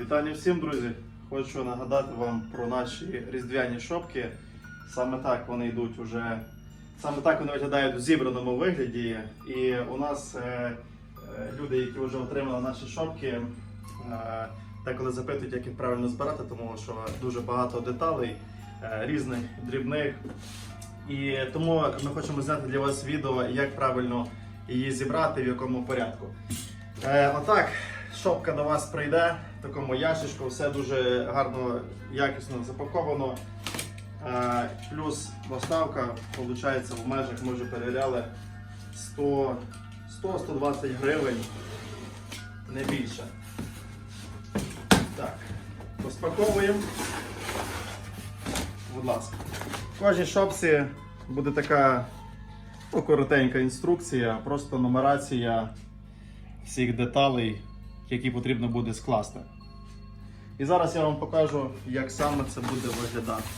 Вітання всім, друзі! Хочу нагадати вам про наші різдвяні шопки. Саме так вони йдуть уже. Саме так вони виглядають у зібраному вигляді. І у нас е, е, люди, які вже отримали наші шопки, е, деколи запитують, як їх правильно збирати, тому що дуже багато деталей е, різних, дрібних. І тому ми хочемо зняти для вас відео, як правильно її зібрати, в якому порядку. Е, отак, шопка до вас прийде в такому ящичку, все дуже гарно, якісно запаковано. Е, плюс доставка, виходить, в межах ми вже перевіряли 100 100-120 гривень, не більше. Так, розпаковуємо. Будь ласка. В кожній шопці буде така ну, коротенька інструкція, просто нумерація всіх деталей, які потрібно буде скласти. І зараз я вам покажу, як саме це буде виглядати.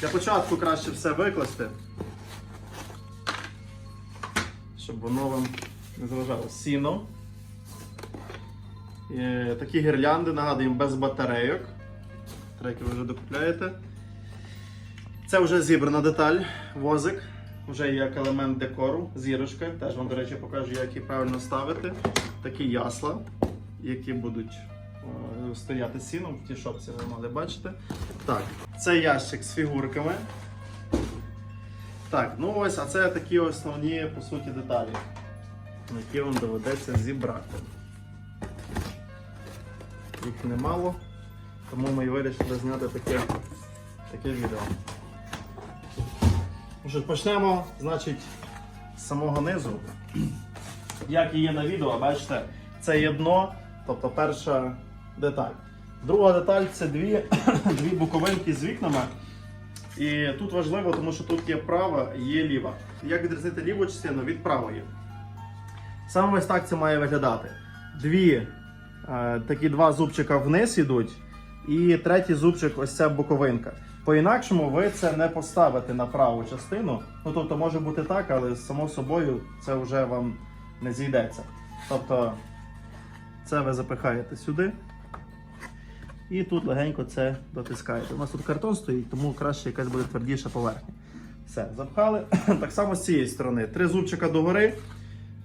Для початку краще все викласти, щоб воно вам не заважало. Сіно. Е, Такі гірлянди, нагадуємо, без батарейок. Треки ви вже докупляєте. Це вже зібрана деталь, возик, вже як елемент декору, зірочка. Теж вам, до речі, покажу, як її правильно ставити. Такі ясла, які будуть е, стояти сіном в тій шопці, ви мали бачити. Так, це ящик з фігурками. Так, ну ось, а це такі основні, по суті, деталі, які вам доведеться зібрати. Їх немало, тому ми і вирішили зняти таке, таке відео. Ну почнемо, значить, з самого низу. Як і є на відео, бачите, це є дно, тобто перша деталь. Друга деталь це дві, дві буковинки з вікнами. І тут важливо, тому що тут є права і є ліва. Як відрізнити ліву частину від правої? Саме ось так це має виглядати. Дві, е, такі два зубчика вниз йдуть, і третій зубчик ось ця боковинка. По-інакшому ви це не поставите на праву частину. Ну тобто може бути так, але само собою це вже вам не зійдеться. Тобто це ви запихаєте сюди. І тут легенько це дотискаєте. У нас тут картон стоїть, тому краще якась буде твердіша поверхня. Все, запхали. Так само з цієї сторони. Три зубчика догори,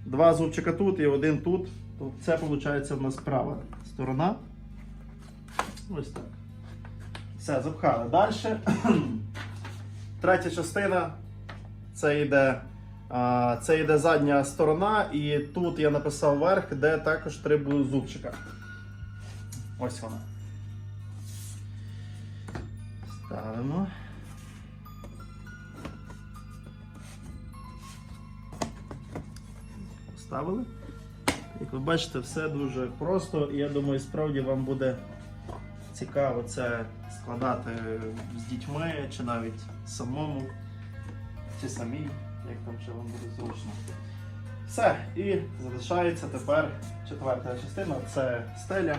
два зубчика тут і один тут. Це виходить у нас права сторона. Ось так. Все, запхали. Далі. Третя частина. Це йде, це йде задня сторона, і тут я написав верх, де також три зубчика. Ось вона. Ставимо. Поставили. Як ви бачите, все дуже просто, і я думаю, справді вам буде цікаво це складати з дітьми чи навіть самому, чи самій, як там ще вам буде зручно. Все, і залишається тепер четверта частина це стеля,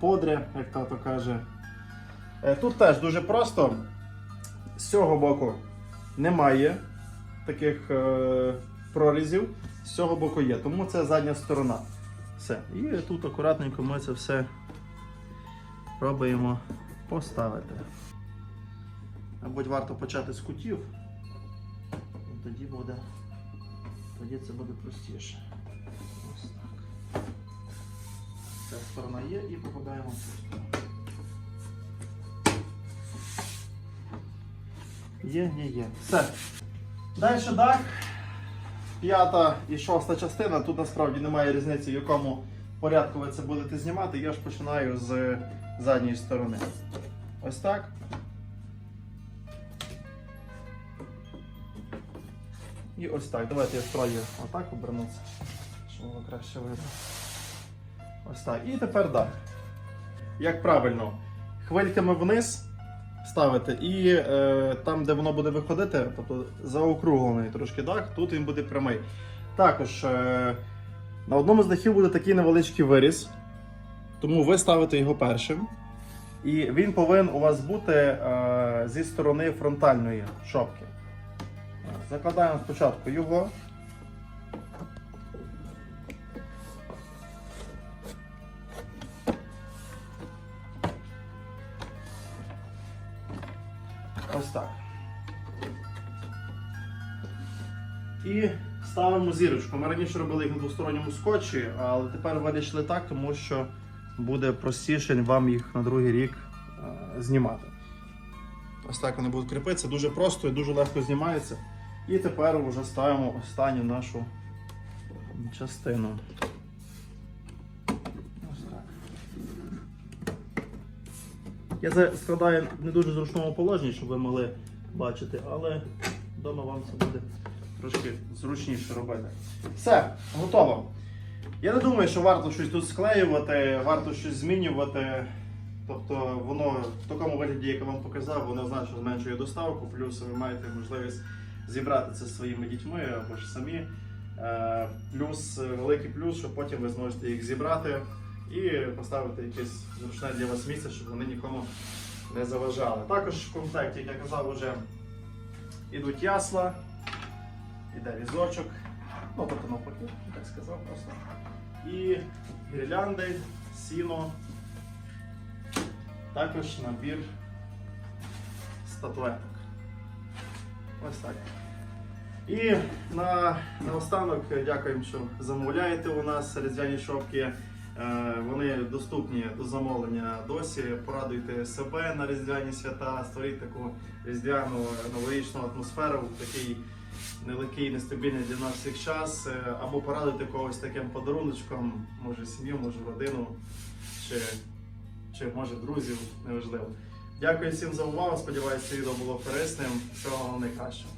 подря, як тато каже. Е, Тут теж дуже просто. З цього боку немає таких е, прорізів, з цього боку є, тому це задня сторона. Все. І тут акуратненько ми це все пробуємо поставити. Мабуть, варто почати з кутів. І тоді буде. Тоді це буде простіше. Ось так. Ця сторона є і попадаємо в цю сторону. Є, є, є. Все. Далі дах. П'ята і шоста частина. Тут насправді немає різниці, в якому порядку ви це будете знімати. Я ж починаю з задньої сторони. Ось так. І ось так. Давайте я спробую отак обернутися, щоб було краще видно. Ось так. І тепер дах. Як правильно, хвильками вниз ставити і е, там, де воно буде виходити, тобто заокруглений трошки дах, тут він буде прямий. Також е, на одному з дахів буде такий невеличкий виріз, тому ви ставите його першим. І він повинен у вас бути е, зі сторони фронтальної шопки. Закладаємо спочатку його. Ось так. І ставимо зірочку. Ми раніше робили їх на двосторонньому скотчі, але тепер вирішили так, тому що буде простіше вам їх на другий рік е, знімати. Ось так вони будуть кріпитися, дуже просто і дуже легко знімається. І тепер вже ставимо останню нашу частину. Ось так. Я це складаю в не дуже зручному положенні, щоб ви могли бачити, але вдома вам це буде трошки зручніше робити. Все, готово. Я не думаю, що варто щось тут склеювати, варто щось змінювати. Тобто воно в такому вигляді, як я вам показав, воно значно зменшує доставку, плюс ви маєте можливість зібрати це своїми дітьми або ж самі. Е, Плюс великий плюс, що потім ви зможете їх зібрати і поставити якесь зручне для вас місце, щоб вони нікому не заважали. Також в комплекті, як я казав, вже ідуть ясла, іде візочок, тобто навпаки, так сказав просто. І гірлянди, сіно, також набір статуеток. Ось так. І на, наостанок дякуємо, що замовляєте у нас різдвяні шопки. Е, Вони доступні до замовлення досі. Порадуйте себе на різдвяні свята, створіть таку різдвяну новорічну атмосферу такий нелегкий, нестабільний для нас всіх час. Е, Або порадити когось таким подаруночком, може сім'ю, може родину, чи, чи може друзів, неважливо. Дякую всім за увагу. Сподіваюся, відео було корисним. Всього найкращого.